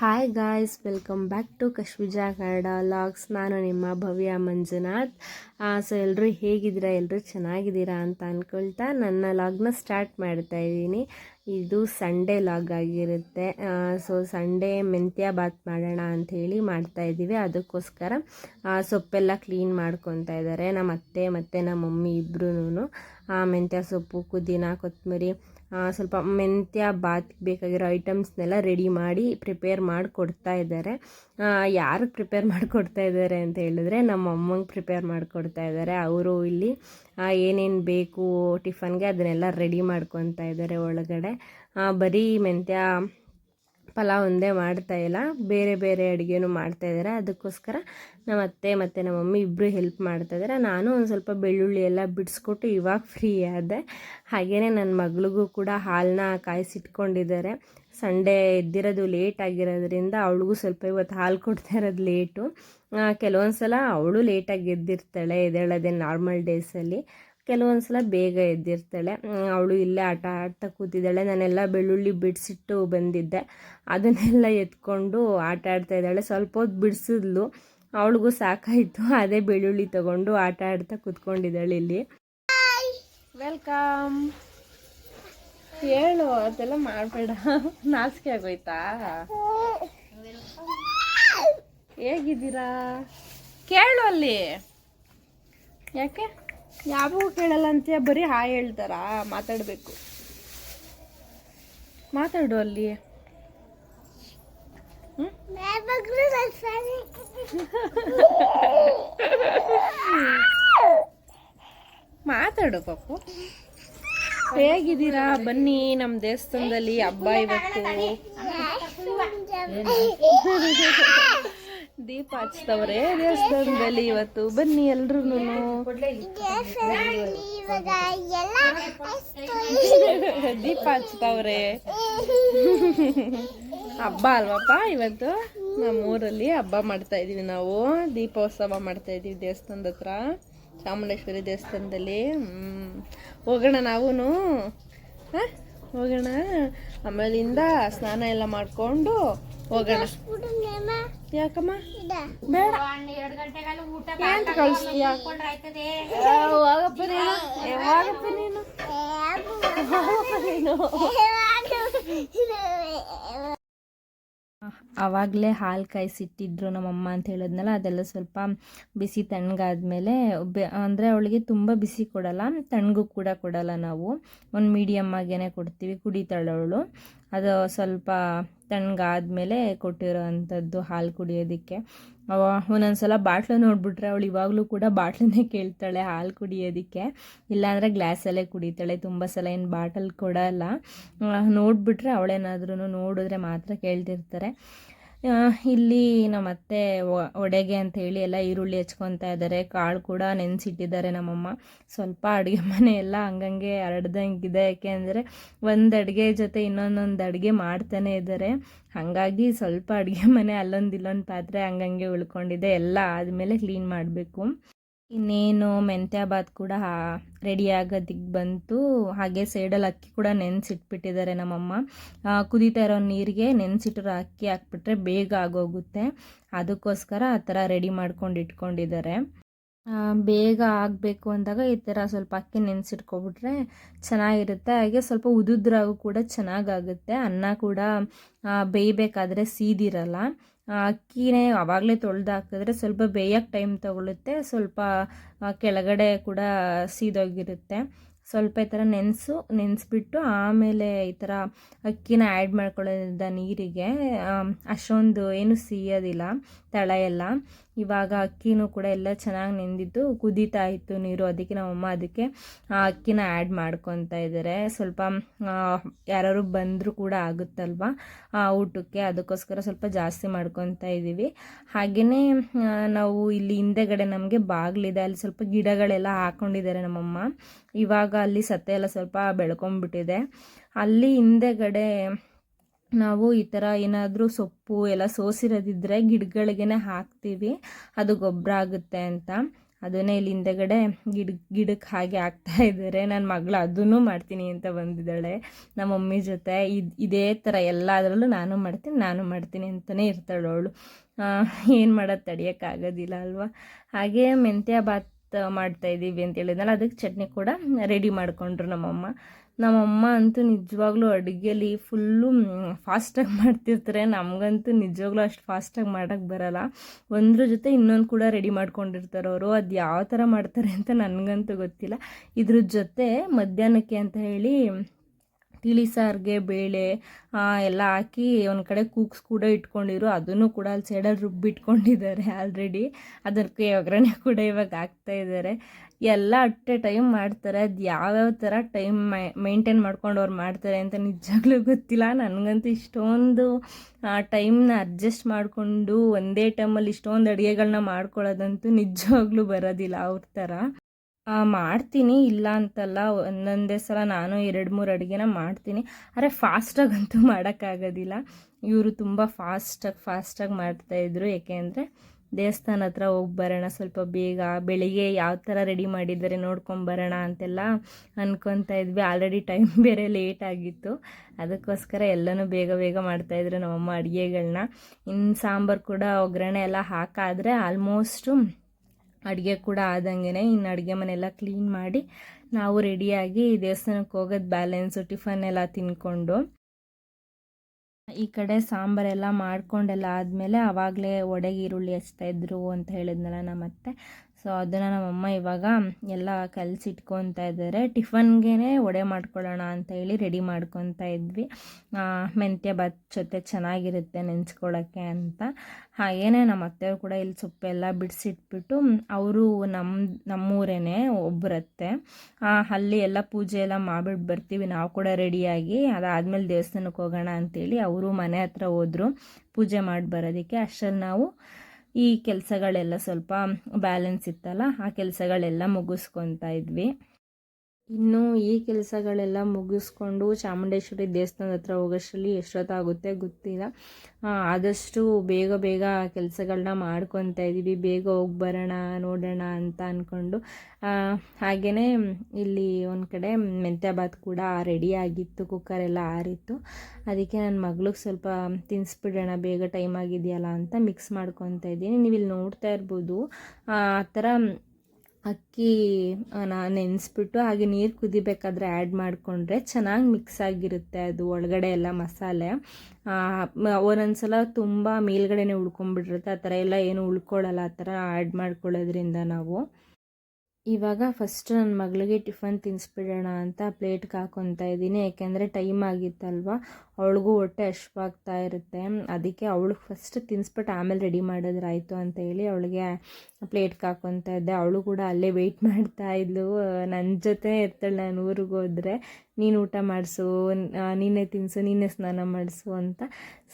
Hi guys welcome back to Kashvija Kannada logs ನಾನು ನಿಮ್ಮ ಭವ್ಯ Manjunath. So ಎಲ್ಲರೂ ಹೇಗಿದ್ದೀರಾ? ಎಲ್ಲರೂ ಚೆನ್ನಾಗಿದ್ದೀರಾ ಅಂತ ಅಂದ್ಕೊಳ್ತಾ ನನ್ನ ಲಾಗ್ನ ಸ್ಟಾರ್ಟ್ ಮಾಡ್ತಾ ಇದ್ದೀನಿ. ಇದು ಸಂಡೇ ಲಾಗ್ ಆಗಿರುತ್ತೆ. ಸೊ ಸಂಡೇ ಮೆಂತ್ಯ ಬಾತ್ ಮಾಡೋಣ ಅಂಥೇಳಿ ಮಾಡ್ತಾ ಇದ್ದೀವಿ. ಅದಕ್ಕೋಸ್ಕರ ಸೊಪ್ಪೆಲ್ಲ ಕ್ಲೀನ್ ಮಾಡ್ಕೊತಾ ಇದ್ದಾರೆ. ನಮ್ಮ ಅತ್ತೆ ಮತ್ತು ನಮ್ಮ ಮಮ್ಮಿ ಇಬ್ಬರೂ ಮೆಂತ್ಯ ಸೊಪ್ಪು, ಪುದೀನ, ಕೊತ್ತಂಬರಿ ಸ್ವಲ್ಪ ಮೆಂತ್ಯ, ಬಾತ್ ಬೇಕಾಗಿರೋ ಐಟಮ್ಸ್ನೆಲ್ಲ ರೆಡಿ ಮಾಡಿ ಪ್ರಿಪೇರ್ ಮಾಡಿಕೊಡ್ತಾ ಇದ್ದಾರೆ. ಯಾರು ಪ್ರಿಪೇರ್ ಮಾಡಿಕೊಡ್ತಾ ಇದ್ದಾರೆ ಅಂತ ಹೇಳಿದ್ರೆ ನಮ್ಮ ಅಮ್ಮಂಗೆ ಪ್ರಿಪೇರ್ ಮಾಡಿಕೊಡ್ತಾ ಇದ್ದಾರೆ. ಅವರು ಇಲ್ಲಿ ಏನೇನು ಬೇಕು ಟಿಫನ್ಗೆ ಅದನ್ನೆಲ್ಲ ರೆಡಿ ಮಾಡ್ಕೊತಾ ಇದ್ದಾರೆ ಒಳಗಡೆ. ಬರೀ ಮೆಂತ್ಯ ಪಲಾವ್ ಒಂದೇ ಮಾಡ್ತಾ ಇಲ್ಲ. ಬೇರೆ ಬೇರೆ ಅಡುಗೆನೂ ಮಾಡ್ತಾ ಇದ್ದಾರೆ. ಅದಕ್ಕೋಸ್ಕರ ನಮ್ಮ ಅತ್ತೆ ಮತ್ತು ನಮ್ಮ ಮಮ್ಮಿ ಇಬ್ಬರು ಹೆಲ್ಪ್ ಮಾಡ್ತಾ ಇದ್ದಾರೆ. ನಾನು ಒಂದು ಸ್ವಲ್ಪ ಬೆಳ್ಳುಳ್ಳಿ ಎಲ್ಲ ಬಿಡಿಸ್ಕೊಟ್ಟು ಇವಾಗ ಫ್ರೀ ಆದೆ. ಹಾಗೆಯೇ ನನ್ನ ಮಗಳಿಗೂ ಕೂಡ ಹಾಲನ್ನ ಕಾಯಿಸಿಟ್ಕೊಂಡಿದ್ದಾರೆ. ಸಂಡೇ ಎದ್ದಿರೋದು ಲೇಟ್ ಆಗಿರೋದ್ರಿಂದ ಅವಳಿಗೂ ಸ್ವಲ್ಪ ಇವತ್ತು ಹಾಲು ಕೊಡ್ತಾ ಇರೋದು ಲೇಟು ಕೆಲವೊಂದು ಸಲ ಅವಳು ಲೇಟಾಗಿ ಎದ್ದಿರ್ತಾಳೆ, ಎದ್ದೇಳೋದೇ ನಾರ್ಮಲ್ ಡೇಸಲ್ಲಿ ಕೆಲವೊಂದು ಸಲ ಬೇಗ ಎದ್ದಿರ್ತಾಳೆ. ಅವಳು ಇಲ್ಲೇ ಆಟ ಆಡ್ತಾ ಕೂತಿದ್ದಾಳೆ. ನಾನೆಲ್ಲ ಬೆಳ್ಳುಳ್ಳಿ ಬಿಡಿಸಿಟ್ಟು ಬಂದಿದ್ದೆ. ಅದನ್ನೆಲ್ಲ ಎತ್ಕೊಂಡು ಆಟ ಆಡ್ತಾ ಇದ್ದಾಳೆ. ಸ್ವಲ್ಪ ಹೊತ್ತು ಬಿಡಿಸಿದ್ಲು. ಅವಳಿಗೂ ಸಾಕಾಯಿತು. ಅದೇ ಬೆಳ್ಳುಳ್ಳಿ ತಗೊಂಡು ಆಟ ಆಡ್ತಾ ಕೂತ್ಕೊಂಡಿದ್ದಾಳೆ ಇಲ್ಲಿ. ವೆಲ್ಕಮ್. ಹೇಳು, ಅದೆಲ್ಲ ಮಾಡಬೇಡ. ನಾಚಿಕೆ ಆಗೋಯ್ತಾ? ಹೇಗಿದ್ದೀರಾ? ಕೇಳು ಅಲ್ಲಿ. ಯಾಕೆ? ಯಾವಾಗೂ ಕೇಳಲ್ಲ ಅಂತೀಯ ಬರೀ ಹಾ ಹೇಳ್ತಾರಾ? ಮಾತಾಡಬೇಕು. ಮಾತಾಡು ಅಲ್ಲಿ? ಮಾತಾಡು ಪಾಪು. ಹೇಗಿದ್ದೀರಾ? ಬನ್ನಿ ನಮ್ಮ ದೇವಸ್ಥಾನದಲ್ಲಿ ಹಬ್ಬ ಇವತ್ತು. ದೀಪ ಹಚ್ತವ್ರೆ. ದೇವಸ್ಥಾನದಲ್ಲಿ ಇವತ್ತು ಬನ್ನಿ ಎಲ್ರು ದೀಪ ಹಚ್ತವ್ರೆ. ಹಬ್ಬ ಅಲ್ವಪ್ಪ ಇವತ್ತು? ನಮ್ಮ ಊರಲ್ಲಿ ಹಬ್ಬ ಮಾಡ್ತಾ ಇದೀವಿ ನಾವು. ದೀಪೋತ್ಸವ ಮಾಡ್ತಾ ಇದೀವಿ ದೇವಸ್ಥಾನದ ಹತ್ರ. ಚಾಮುಂಡೇಶ್ವರಿ ದೇವಸ್ಥಾನದಲ್ಲಿ. ಹೋಗೋಣ ನಾವೂ ಹೋಗೋಣ. ಆಮೇಲಿಂದ ಸ್ನಾನ ಎಲ್ಲ ಮಾಡ್ಕೊಂಡು ಹೋಗೋಣ. ಯಾಕಮ್ಮ? ಬೇಡ. ಏನ್ ಕಳಿಸ್ತೀಯ? ಯಾವಾಗಪ್ಪ ನೀನು? ಯಾವಾಗಪ್ಪ ನೀನು? ಯಾವಾಗಪ್ಪ ನೀನು? ಆವಾಗಲೇ ಹಾಲು ಕಾಯಿಸಿಟ್ಟಿದ್ರು ನಮ್ಮಮ್ಮ ಅಂತ ಹೇಳಿದ್ನಲ್ಲ, ಅದೆಲ್ಲ ಸ್ವಲ್ಪ ಬಿಸಿ ತಣ್ಣಗಾದ್ಮೇಲೆ ಬೆ, ಅಂದರೆ ಅವಳಿಗೆ ತುಂಬ ಬಿಸಿ ಕೊಡಲ್ಲ ತಣ್ಣಗೂ ಕೂಡ ಕೊಡಲ್ಲ ನಾವು. ಒಂದು ಮೀಡಿಯಮ್ ಆಗೇ ಕೊಡ್ತೀವಿ, ಕುಡಿತಾಳೆ ಅವಳು. ಅದು ಸ್ವಲ್ಪ ತಣ್ಣಗಾದ್ಮೇಲೆ ಕೊಟ್ಟಿರೋ ಅಂಥದ್ದು ಹಾಲು ಕುಡಿಯೋದಕ್ಕೆ. ಅವ ಒಂದೊಂದ್ಸಲ ಬಾಟ್ಲು ನೋಡಿಬಿಟ್ರೆ ಅವಳು ಇವಾಗಲೂ ಕೂಡ ಬಾಟ್ಲನ್ನೇ ಕೇಳ್ತಾಳೆ, ಹಾಲು ಕುಡಿಯೋದಕ್ಕೆ. ಇಲ್ಲಾಂದರೆ ಗ್ಲಾಸಲ್ಲೇ ಕುಡಿತಾಳೆ, ತುಂಬ ಸಲ ಏನು ಬಾಟಲ್ ಕೊಡಲ್ಲ. ನೋಡಿಬಿಟ್ರೆ ಅವಳೇನಾದ್ರೂ ನೋಡಿದ್ರೆ ಮಾತ್ರ ಕೇಳ್ತಿರ್ತಾರೆ. ಇಲ್ಲಿ ನಮ್ಮ ಅತ್ತೆ ಒ- ಒಡೆಗೆ ಅಂತ ಹೇಳಿ ಎಲ್ಲ ಈರುಳ್ಳಿ ಹೆಚ್ಕೊತಾ ಇದ್ದಾರೆ. ಕಾಳು ಕೂಡ ನೆನೆಸಿಟ್ಟಿದ್ದಾರೆ ನಮ್ಮಮ್ಮ. ಸ್ವಲ್ಪ ಅಡುಗೆ ಮನೆ ಎಲ್ಲ ಹಂಗಂಗೆ ಹರಡ್ದಂಗಿದೆ. ಯಾಕೆಂದರೆ ಒಂದು ಅಡುಗೆ ಜೊತೆ ಇನ್ನೊಂದೊಂದು ಅಡುಗೆ ಮಾಡ್ತಾನೆ ಇದ್ದಾರೆ. ಹಾಗಾಗಿ ಸ್ವಲ್ಪ ಅಡುಗೆ ಮನೆ ಅಲ್ಲೊಂದು ಇಲ್ಲೊಂದು ಪಾತ್ರೆ ಹಂಗಂಗೆ ಉಳ್ಕೊಂಡಿದೆ. ಎಲ್ಲ ಆದಮೇಲೆ ಕ್ಲೀನ್ ಮಾಡಬೇಕು. ಇನ್ನೇನು ಮೆಂತ್ಯ ಬಾತ್ ಕೂಡ ರೆಡಿ ಆಗೋದಿಕ್ಕೆ ಬಂತು. ಹಾಗೆ ಸೈಡಲ್ಲಿ ಅಕ್ಕಿ ಕೂಡ ನೆನೆಸಿಟ್ಬಿಟ್ಟಿದ್ದಾರೆ ನಮ್ಮಮ್ಮ. ಕುದೀತಾ ಇರೋ ನೀರಿಗೆ ನೆನೆಸಿಟ್ಟಿರೋ ಅಕ್ಕಿ ಹಾಕ್ಬಿಟ್ರೆ ಬೇಗ ಆಗೋಗುತ್ತೆ. ಅದಕ್ಕೋಸ್ಕರ ಆ ಥರ ರೆಡಿ ಮಾಡ್ಕೊಂಡು ಇಟ್ಕೊಂಡಿದ್ದಾರೆ. ಬೇಗ ಆಗಬೇಕು ಅಂದಾಗ ಈ ಥರ ಸ್ವಲ್ಪ ಅಕ್ಕಿ ನೆನೆಸಿಟ್ಕೊಬಿಟ್ರೆ ಚೆನ್ನಾಗಿರುತ್ತೆ. ಹಾಗೆ ಸ್ವಲ್ಪ ಉದುದ್ರಾಗೂ ಕೂಡ ಚೆನ್ನಾಗಾಗುತ್ತೆ. ಅನ್ನ ಕೂಡ ಬೇಯಬೇಕಾದ್ರೆ ಸೀದಿರಲ್ಲ. ಅಕ್ಕಿನೇ ಆವಾಗಲೇ ತೊಳೆದು ಹಾಕಿದ್ರೆ ಸ್ವಲ್ಪ ಬೇಯಕ್ಕೆ ಟೈಮ್ ತಗೊಳುತ್ತೆ. ಸ್ವಲ್ಪ ಕೆಳಗಡೆ ಕೂಡ ಸೀದೋಗಿರುತ್ತೆ. ಸ್ವಲ್ಪ ಈ ಥರ ನೆನೆಸು, ನೆನೆಸ್ಬಿಟ್ಟು ಆಮೇಲೆ ಈ ಥರ ಅಕ್ಕಿನ ಆ್ಯಡ್ ಮಾಡ್ಕೊಳ್ಳೋದ್ರಿಂದ ನೀರಿಗೆ ಅಷ್ಟೊಂದು ಏನು ಸಿಯೋದಿಲ್ಲ. ತಳ ಎಲ್ಲ. ಇವಾಗ ಅಕ್ಕಿನೂ ಕೂಡ ಎಲ್ಲ ಚೆನ್ನಾಗಿ ನೆಂದಿದ್ದು ಕುದೀತಾ ಇತ್ತು ನೀರು. ಅದಕ್ಕೆ ನಮ್ಮಮ್ಮ ಅದಕ್ಕೆ ಆ ಅಕ್ಕಿನ ಆ್ಯಡ್ ಮಾಡ್ಕೊತಾ ಇದ್ದಾರೆ ಸ್ವಲ್ಪ ಯಾರು ಬಂದರೂ ಕೂಡ ಆಗುತ್ತಲ್ವ? ಆ, ಊಟಕ್ಕೆ ಅದಕ್ಕೋಸ್ಕರ ಸ್ವಲ್ಪ ಜಾಸ್ತಿ ಮಾಡ್ಕೊತಾ ಇದ್ದೀವಿ ಹಾಗೆಯೇ ನಾವು ಇಲ್ಲಿ ಹಿಂದೆಗಡೆ ನಮಗೆ ಬಾಗಿಲಿದೆ. ಅಲ್ಲಿ ಸ್ವಲ್ಪ ಗಿಡಗಳೆಲ್ಲ ಹಾಕ್ಕೊಂಡಿದ್ದಾರೆ ನಮ್ಮಮ್ಮ. ಇವಾಗ ಅಲ್ಲಿ ಸತ್ತೆ ಎಲ್ಲ ಸ್ವಲ್ಪ ಬೆಳ್ಕೊಂಬಿಟ್ಟಿದೆ. ಅಲ್ಲಿ ಹಿಂದೆಗಡೆ ನಾವು ಈ ಥರ ಏನಾದರೂ ಸೊಪ್ಪು ಎಲ್ಲ ಸೋಸಿರೋದಿದ್ದರೆ ಗಿಡಗಳಿಗೇನೆ ಹಾಕ್ತೀವಿ. ಅದು ಗೊಬ್ಬರ ಆಗುತ್ತೆ ಅಂತ. ಅದನ್ನೇ ಇಲ್ಲಿ ಹಿಂದೆಗಡೆ ಗಿಡ ಗಿಡಕ್ಕೆ ಹಾಗೆ ಹಾಕ್ತಾ ಇದ್ದಾರೆ. ನನ್ನ ಮಗಳು ಅದನ್ನು ಮಾಡ್ತೀನಿ ಅಂತ ಬಂದಿದ್ದಾಳೆ. ನಮ್ಮ ಮಮ್ಮಿ ಜೊತೆ ಇದು, ಇದೇ ಥರ ಎಲ್ಲದರಲ್ಲೂ ನಾನು ಮಾಡ್ತೀನಿ ನಾನು ಮಾಡ್ತೀನಿ ಅಂತಲೇ ಇರ್ತಾಳೆ ಅವಳು. ಏನು ಮಾಡೋದು ತಡಿಯೋಕ್ಕಾಗೋದಿಲ್ಲ ಅಲ್ವಾ? ಹಾಗೆ ಮೆಂತ್ಯ ಬಾತ್ ಮಾಡ್ತಾ ಇದ್ದೀವಿ ಅಂತ ಹೇಳಿದ್ನಲ್ಲ ಅದಕ್ಕೆ ಚಟ್ನಿ ಕೂಡ ರೆಡಿ ಮಾಡಿಕೊಂಡ್ರು ನಮ್ಮಮ್ಮ. ನಮ್ಮಮ್ಮ ಅಂತೂ ನಿಜವಾಗ್ಲೂ ಅಡುಗೆಯಲ್ಲಿ ಫುಲ್ಲು ಫಾಸ್ಟಾಗಿ ಮಾಡ್ತಿರ್ತಾರೆ. ನಮಗಂತೂ ನಿಜವಾಗ್ಲೂ ಅಷ್ಟು ಫಾಸ್ಟಾಗಿ ಮಾಡೋಕ್ಕೆ ಬರಲ್ಲ. ಒಂದ್ರ ಜೊತೆ ಇನ್ನೊಂದು ಕೂಡ ರೆಡಿ ಮಾಡ್ಕೊಂಡಿರ್ತಾರೆ ಅವರು. ಅದು ಯಾವ ಥರ ಮಾಡ್ತಾರೆ ಅಂತ ನನಗಂತೂ ಗೊತ್ತಿಲ್ಲ. ಇದ್ರ ಜೊತೆ ಮಧ್ಯಾಹ್ನಕ್ಕೆ ಅಂತ ಹೇಳಿ ತಿಳಿ ಸಾರಿಗೆ ಬೇಳೆ ಎಲ್ಲ ಹಾಕಿ ಒಂದು ಕಡೆ ಕೂಗ್ಸ್ ಕೂಡ ಇಟ್ಕೊಂಡಿರು. ಅದನ್ನು ಕೂಡ ಅಲ್ಲಿ ಸೈಡಲ್ಲಿ ರುಬ್ಬಿಟ್ಕೊಂಡಿದ್ದಾರೆ ಆಲ್ರೆಡಿ ಅದಕ್ಕೆ ಒಗ್ಗರಣೆ ಕೂಡ ಇವಾಗ ಹಾಕ್ತಾ ಇದ್ದಾರೆ. ಎಲ್ಲ ಅಟ್ಟೆ ಟೈಮ್ ಮಾಡ್ತಾರೆ. ಅದು ಯಾವ್ಯಾವ ಥರ ಟೈಮ್ ಮೈಂಟೈನ್ ಮಾಡ್ಕೊಂಡು ಅವ್ರು ಮಾಡ್ತಾರೆ ಅಂತ ನಿಜವಾಗ್ಲೂ ಗೊತ್ತಿಲ್ಲ. ನನಗಂತೂ ಇಷ್ಟೊಂದು ಟೈಮ್ನ ಅಡ್ಜಸ್ಟ್ ಮಾಡಿಕೊಂಡು ಒಂದೇ ಟೈಮಲ್ಲಿ ಇಷ್ಟೊಂದು ಅಡುಗೆಗಳನ್ನ ಮಾಡ್ಕೊಳ್ಳೋದಂತೂ ನಿಜವಾಗ್ಲೂ ಬರೋದಿಲ್ಲ ಅವ್ರ ಥರ ಮಾಡ್ತೀನಿ, ಇಲ್ಲ ಅಂತಲ್ಲ. ಒಂದೊಂದೇ ಸಲ ನಾನು ಎರಡು ಮೂರು ಅಡುಗೆನ ಮಾಡ್ತೀನಿ. ಆದರೆ ಫಾಸ್ಟಾಗಂತೂ ಮಾಡೋಕ್ಕಾಗೋದಿಲ್ಲ. ಇವರು ತುಂಬ ಫಾಸ್ಟಾಗಿ ಫಾಸ್ಟಾಗಿ ಮಾಡ್ತಾಯಿದ್ರು ಏಕೆಂದರೆ ದೇವಸ್ಥಾನ ಹತ್ರ ಹೋಗಿ ಬರೋಣ, ಸ್ವಲ್ಪ ಬೇಗ. ಬೆಳಿಗ್ಗೆ ಯಾವ ಥರ ರೆಡಿ ಮಾಡಿದ್ದಾರೆ ನೋಡ್ಕೊಂಬರೋಣ ಅಂತೆಲ್ಲ ಅಂದ್ಕೊತಾ ಇದ್ವಿ. ಆಲ್ರೆಡಿ ಟೈಮ್ ಬೇರೆ ಲೇಟ್ ಆಗಿತ್ತು. ಅದಕ್ಕೋಸ್ಕರ ಎಲ್ಲನೂ ಬೇಗ ಬೇಗ ಮಾಡ್ತಾಯಿದ್ರು ನಮ್ಮಮ್ಮ ಅಡುಗೆಗಳನ್ನ ಇನ್ನು ಸಾಂಬಾರು ಕೂಡ ಒಗ್ಗರಣೆ ಎಲ್ಲ ಹಾಕಾದರೆ ಆಲ್ಮೋಸ್ಟು ಅಡುಗೆ ಕೂಡ ಆದಂಗೆ ಇನ್ನು ಅಡುಗೆ ಮನೆಲ್ಲ ಕ್ಲೀನ್ ಮಾಡಿ ನಾವು ರೆಡಿಯಾಗಿ ದೇವಸ್ಥಾನಕ್ಕೆ ಹೋಗೋದು ಬ್ಯಾಲೆನ್ಸು ಟಿಫನ್ ಎಲ್ಲ ತಿನ್ಕೊಂಡು. ಈ ಕಡೆ ಸಾಂಬಾರೆಲ್ಲ ಮಾಡ್ಕೊಂಡೆಲ್ಲ ಆದಮೇಲೆ ಆವಾಗಲೇ ಒಡೆಗೆ ಈರುಳ್ಳಿ ಹಚ್ತಾಯಿದ್ರು ಅಂತ ಹೇಳಿದ್ನಲ್ಲ ನಮ್ಮ ಅತ್ತೆ ಸೊ ಅದನ್ನು ನಮ್ಮಮ್ಮ ಇವಾಗ ಎಲ್ಲ ಕಲಸಿಟ್ಕೊತಾ ಇದ್ದಾರೆ ಟಿಫನ್ಗೆ ಒಡೆ ಮಾಡ್ಕೊಳ್ಳೋಣ ಅಂತ ಹೇಳಿ ರೆಡಿ ಮಾಡ್ಕೊತಾ ಇದ್ವಿ. ಮೆಂತ್ಯ ಬಾತ್ ಜೊತೆ ಚೆನ್ನಾಗಿರುತ್ತೆ ನೆನೆಸ್ಕೊಳ್ಳೋಕ್ಕೆ ಅಂತ. ಹಾಗೇನೆ ನಮ್ಮ ಅತ್ತೆಯವರು ಕೂಡ ಇಲ್ಲಿ ಸೊಪ್ಪೆಲ್ಲ ಬಿಡಿಸಿಟ್ಬಿಟ್ಟು ಅವರು ನಮ್ಮ ನಮ್ಮೂರೇನೆ ಒಬ್ಬರತ್ತೆ ಅಲ್ಲಿ ಎಲ್ಲ ಪೂಜೆ ಎಲ್ಲ ಮಾಡಿಬಿಟ್ಟು ಬರ್ತೀವಿ. ನಾವು ಕೂಡ ರೆಡಿಯಾಗಿ ಅದಾದಮೇಲೆ ದೇವಸ್ಥಾನಕ್ಕೆ ಹೋಗೋಣ ಅಂತೇಳಿ ಅವರು ಮನೆ ಹತ್ರ ಹೋದರು. ಪೂಜೆ ಮಾಡಿ ಬರೋದಕ್ಕೆ ಅಷ್ಟರಲ್ಲಿ ನಾವು ಈ ಕೆಲಸಗಳೆಲ್ಲ ಸ್ವಲ್ಪ ಬ್ಯಾಲೆನ್ಸ್ ಇತ್ತಲ್ಲ ಆ ಕೆಲಸಗಳೆಲ್ಲ ಮುಗಿಸ್ಕೊತಾ ಇದ್ವಿ. ಇನ್ನು ಈ ಕೆಲಸಗಳೆಲ್ಲ ಮುಗಿಸ್ಕೊಂಡು ಚಾಮುಂಡೇಶ್ವರಿ ದೇವಸ್ಥಾನದ ಹತ್ರ ಹೋಗೋಷ್ಟರಲ್ಲಿ ಎಷ್ಟೊತ್ತಾಗುತ್ತೆ ಗೊತ್ತಿಲ್ಲ. ಆದಷ್ಟು ಬೇಗ ಬೇಗ ಕೆಲಸಗಳನ್ನ ಮಾಡ್ಕೊತಾ ಇದ್ದೀವಿ ಬೇಗ ಹೋಗಿ ಬರೋಣ, ನೋಡೋಣ ಅಂತ ಅಂದ್ಕೊಂಡು ಹಾಗೆಯೇ ಇಲ್ಲಿ ಒಂದು ಕಡೆ ಮೆಂತ್ಯ ಬಾತ್ ಕೂಡ ರೆಡಿ ಆಗಿತ್ತು. ಕುಕ್ಕರೆಲ್ಲ ಆರಿತ್ತು. ಅದಕ್ಕೆ ನನ್ನ ಮಗಳಿಗೆ ಸ್ವಲ್ಪ ತಿನ್ನಿಸ್ಬಿಡೋಣ ಬೇಗ ಟೈಮ್ ಆಗಿದೆಯಲ್ಲ ಅಂತ ಮಿಕ್ಸ್ ಮಾಡ್ಕೊತಾ ಇದ್ದೀನಿ. ನೀವು ಇಲ್ಲಿ ನೋಡ್ತಾ ಇರ್ಬೋದು. ಆ ಥರ ಅಕ್ಕಿ ನೆನೆಸ್ಬಿಟ್ಟು ಹಾಗೆ ನೀರು ಕುದಿಬೇಕಾದ್ರೆ ಆ್ಯಡ್ ಮಾಡಿಕೊಂಡ್ರೆ ಚೆನ್ನಾಗಿ ಮಿಕ್ಸ್ ಆಗಿರುತ್ತೆ ಅದು ಒಳಗಡೆ ಎಲ್ಲ ಮಸಾಲೆ. ಒಂದೊಂದು ಸಲ ತುಂಬ ಮೇಲ್ಗಡೆನೇ ಉಳ್ಕೊಂಬಿಟ್ಟಿರುತ್ತೆ ಆ ಥರ ಎಲ್ಲ ಏನು ಉಳ್ಕೊಳ್ಳಲ್ಲ ಆ ಥರ ಆ್ಯಡ್ ಮಾಡ್ಕೊಳ್ಳೋದ್ರಿಂದ ನಾವು. ಇವಾಗ ಫಸ್ಟ್ ನನ್ನ ಮಗಳಿಗೆ ಟಿಫನ್ ತಿನ್ನಿಸ್ಬಿಡೋಣ ಅಂತ ಪ್ಲೇಟ್ಗೆ ಹಾಕೊತಾ ಇದ್ದೀನಿ. ಯಾಕೆಂದರೆ ಟೈಮ್ ಆಗಿತ್ತಲ್ವ? ಅವಳಿಗೂ ಹೊಟ್ಟೆ ಹಶ್ವಾಗ್ತಾ ಇರುತ್ತೆ. ಅದಕ್ಕೆ ಅವಳಿಗೆ ಫಸ್ಟ್ ತಿನ್ನಿಸ್ಬಿಟ್ಟು ಆಮೇಲೆ ರೆಡಿ ಮಾಡೋದ್ರಾಯಿತು ಅಂತ ಹೇಳಿ ಅವಳಿಗೆ ಪ್ಲೇಟ್ಗೆ ಹಾಕೊತಾ ಇದ್ದೆ. ಅವಳು ಕೂಡ ಅಲ್ಲೇ ವೆಯ್ಟ್ ಮಾಡ್ತಾ ಇದ್ಲು. ನನ್ನ ಜೊತೆ ಇರ್ತಾಳೆ, ನಾನು ಊರಿಗೆ ಹೋದರೆ. ನೀನು ಊಟ ಮಾಡಿಸು ನೀನೇ ತಿನ್ನಿಸು ನೀನೇ ಸ್ನಾನ ಮಾಡಿಸು ಅಂತ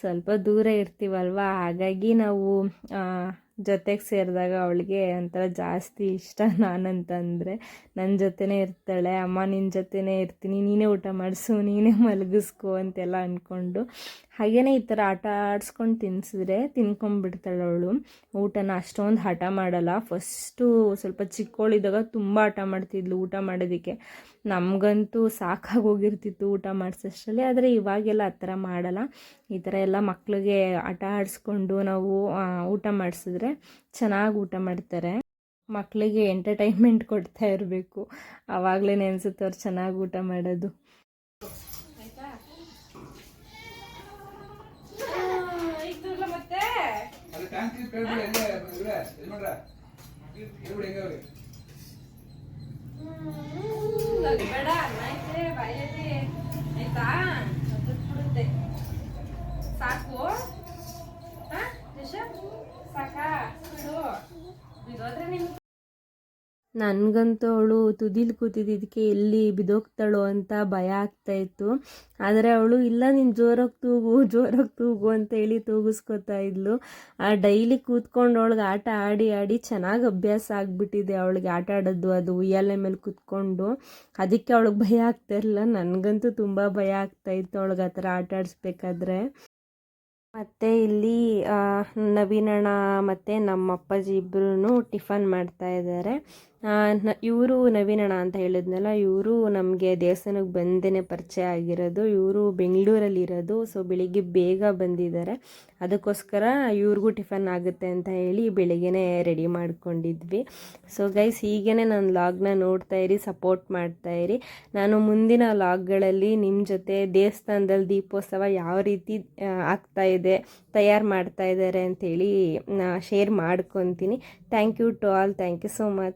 ಸ್ವಲ್ಪ ದೂರ ಇರ್ತೀವಲ್ವ? ಹಾಗಾಗಿ ನಾವು ಜೊತೆಗೆ ಸೇರಿದಾಗ ಅವಳಿಗೆ ಒಂಥರ ಜಾಸ್ತಿ ಇಷ್ಟ ನಾನಂತಂದರೆ ನನ್ನ ಜೊತೆನೇ ಇರ್ತಾಳೆ, ಅಮ್ಮ ನಿನ್ನ ಜೊತೆನೇ ಇರ್ತೀನಿ, ನೀನೇ ಊಟ ಮಾಡಿಸು, ನೀನೇ ಮಲಗಿಸ್ಕೊ ಅಂತೆಲ್ಲ ಅಂದ್ಕೊಂಡು ಹಾಗೇನೆ ಈ ಥರ ಆಟ ಆಡಿಸ್ಕೊಂಡು ತಿನ್ನಿಸಿದ್ರೆ ತಿನ್ಕೊಂಡ್ಬಿಡ್ತಾಳೆ ಅವಳು. ಊಟನ ಅಷ್ಟೊಂದು ಹಠ ಮಾಡಲ್ಲ. ಫಸ್ಟು ಸ್ವಲ್ಪ ಚಿಕ್ಕವಳಿದ್ದಾಗ ತುಂಬ ಹಠ ಮಾಡ್ತಿದ್ಲು ಊಟ ಮಾಡೋದಕ್ಕೆ. ನಮಗಂತೂ ಸಾಕಾಗಿ ಹೋಗಿರ್ತಿತ್ತು ಊಟ ಮಾಡಿಸೋಷ್ಟರಲ್ಲಿ, ಆದರೆ ಇವಾಗೆಲ್ಲ ಆ ಥರ ಮಾಡಲ್ಲ. ಈ ಥರ ಎಲ್ಲ ಮಕ್ಕಳಿಗೆ ಆಟ ಆಡಿಸ್ಕೊಂಡು ನಾವು ಊಟ ಮಾಡಿಸಿದ್ರೆ ಚೆನ್ನಾಗಿ ಊಟ ಮಾಡ್ತಾರೆ. ಮಕ್ಕಳಿಗೆ ಎಂಟರ್ಟೈನ್ಮೆಂಟ್ ಕೊಡ್ತಾ ಇರಬೇಕು. ಆವಾಗಲೇ ನೆನ್ಸುತ್ತೆ ಅವ್ರು ಚೆನ್ನಾಗಿ ಊಟ ಮಾಡೋದು. ಟ್ಯಾಂಕ್ ಕೇಳ್ಬಿಡಿ ಹೆಂಗೆ ಇವ್ರೆ ಯಜಮಾನ್ರ ಹೇಳ್ಬಿಡಿ ಹೆಂಗೆ ಅವ್ರಿಗೆ ಬೇಡ. ಆಯ್ತೆ, ಬಾಯಲ್ಲಿ. ಆಯ್ತಾ? ಬಿಡುತ್ತೆ ಸಾಕು. ಸಾಕಾ? ಬಿಡು. ಬಿಡೋದ್ರೆ ನಿನ್ ನನಗಂತೂ ಅವಳು ತುದಿಲಿ ಕೂತಿದ್ದಕ್ಕೆ ಎಲ್ಲಿ ಬಿದೋಗ್ತಾಳು ಅಂತ ಭಯ ಆಗ್ತಾಯಿತ್ತು ಆದರೆ ಅವಳು, ಇಲ್ಲ, ನೀನು ಜೋರಾಗಿ ತೂಗು ಜೋರಾಗಿ ತೂಗು ಅಂತ ಹೇಳಿ ತೂಗಿಸ್ಕೊತಾ ಇದ್ಲು. ಆ ಡೈಲಿ ಕೂತ್ಕೊಂಡು ಅವಳಿಗೆ ಆಟ ಆಡಿ ಆಡಿ ಚೆನ್ನಾಗಿ ಅಭ್ಯಾಸ ಆಗಿಬಿಟ್ಟಿದೆ ಅವಳಿಗೆ ಆಟ ಆಡೋದು, ಅದು ಉಯ್ಯಾಲೆ ಮೇಲೆ ಕೂತ್ಕೊಂಡು. ಅದಕ್ಕೆ ಅವಳಿಗೆ ಭಯ ಆಗ್ತಾ ಇರಲಿಲ್ಲ. ನನಗಂತೂ ತುಂಬ ಭಯ ಆಗ್ತಾಯಿತ್ತು ಅವಳಿಗೆ ಆ ಥರ ಆಟ ಆಡಿಸ್ಬೇಕಾದ್ರೆ. ಮತ್ತು ಇಲ್ಲಿ ನವೀನಣ್ಣ ಮತ್ತು ನಮ್ಮ ಅಪ್ಪಾಜಿ ಇಬ್ಬರೂ ಟಿಫನ್ ಮಾಡ್ತಾ ಇದ್ದಾರೆ. ಇವರು ನವೀನಣ್ಣ ಅಂತ ಹೇಳಿದ್ನಲ್ಲ, ಇವರು ನಮಗೆ ದೇವಸ್ಥಾನಕ್ಕೆ ಬಂದೇ ಪರಿಚಯ ಆಗಿರೋದು. ಇವರು ಬೆಂಗಳೂರಲ್ಲಿರೋದು ಸೊ ಬೆಳಿಗ್ಗೆ ಬೇಗ ಬಂದಿದ್ದಾರೆ. ಅದಕ್ಕೋಸ್ಕರ ಇವ್ರಿಗೂ ಟಿಫನ್ ಆಗುತ್ತೆ ಅಂತ ಹೇಳಿ ಬೆಳಿಗ್ಗೆನೇ ರೆಡಿ ಮಾಡ್ಕೊಂಡಿದ್ವಿ. ಸೊ ಗೈಸ್ ಹೀಗೇ ನನ್ನ ಲಾಗ್ನ ನೋಡ್ತಾ ಇರಿ ಸಪೋರ್ಟ್ ಮಾಡ್ತಾ ಇರಿ. ನಾನು ಮುಂದಿನ ಲಾಗ್ಗಳಲ್ಲಿ ನಿಮ್ಮ ಜೊತೆ ದೇವಸ್ಥಾನದಲ್ಲಿ ದೀಪೋತ್ಸವ ಯಾವ ರೀತಿ ಆಗ್ತಾ ಇದೆ, ತಯಾರು ಮಾಡ್ತಾ ಇದ್ದಾರೆ ಅಂಥೇಳಿ ಶೇರ್ ಮಾಡ್ಕೊತೀನಿ. Thank you to all thank you so much